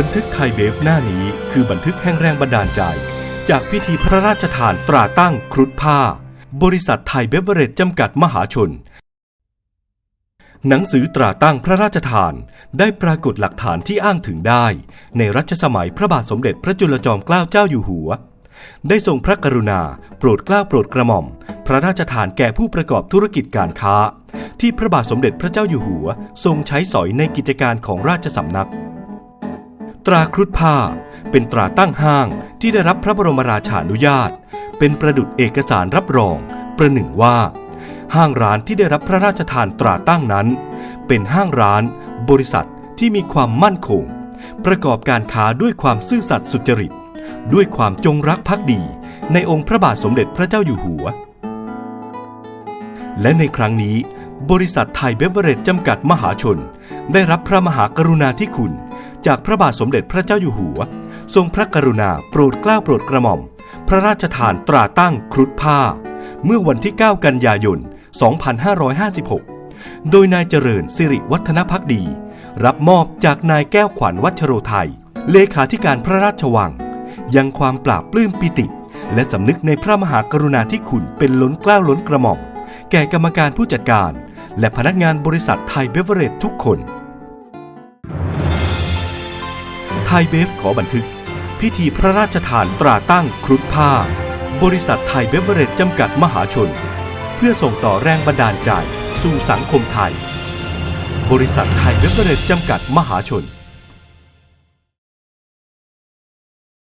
บันทึกไทยเบฟหน้านี้คือบันทึกแห่งแรงบันดาลใจ จากพิธีพระราชทานตราตั้งครุฑผ้า บริษัทไทยเบเวอเรจจำกัดมหาชน หนังสือตราตั้งพระราชทานได้ปรากฏหลักฐานที่อ้างถึงได้ ในรัชสมัยพระบาทสมเด็จพระจุลจอมเกล้าเจ้าอยู่หัว ได้ทรงพระกรุณา โปรดเกล้าโปรดกระหม่อม พระราชทานแก่ผู้ประกอบธุรกิจการค้า ที่พระบาทสมเด็จพระเจ้าอยู่หัว ทรงใช้สอยในกิจการของราชสำนัก ตราครุฑผ้า เป็นตราตั้งห้างที่ได้รับพระบรมราชานุญาต เป็นประดุจเอกสารรับรอง ประหนึ่งว่า ห้างร้านที่ได้รับพระราชทานตราตั้งนั้น เป็นห้างร้าน บริษัทที่มีความมั่นคง ประกอบการค้าด้วยความซื่อสัตย์สุจริต ด้วยความจงรักภักดี ในองค์พระบาทสมเด็จพระเจ้าอยู่หัว และในครั้งนี้ บริษัทไทยเบเวอเรจจำกัดมหาชน ได้รับพระมหากรุณาธิคุณ จากพระบาทสมเด็จพระเจ้าอยู่หัว ทรงพระกรุณาโปรดเกล้าโปรดกระหม่อม พระราชทานตราตั้งครุฑผ้า เมื่อวันที่ 9 กันยายน 2556 โดยนายเจริญสิริวัฒนพักดี รับมอบจากนายแก้วขวัญวัชโรไทย เลขาธิการพระราชวัง ยังความปราบปลื้มปิติ และสำนึกในพระมหากรุณาธิคุณเป็นล้นเกล้าล้นกระหม่อม แก่กรรมการผู้จัดการ และพนักงานบริษัทไทยเบเวอเรจทุกคน ยเบฟขอบันทึก พิธีพระราชทานตราตั้งครุฑผ้า บริษัทไทยเบเวอเรจจำกัดมหาชน เพื่อส่งต่อแรงบันดาลใจสู่สังคมไทย บริษัทไทยเบเวอเรจจำกัดมหาชน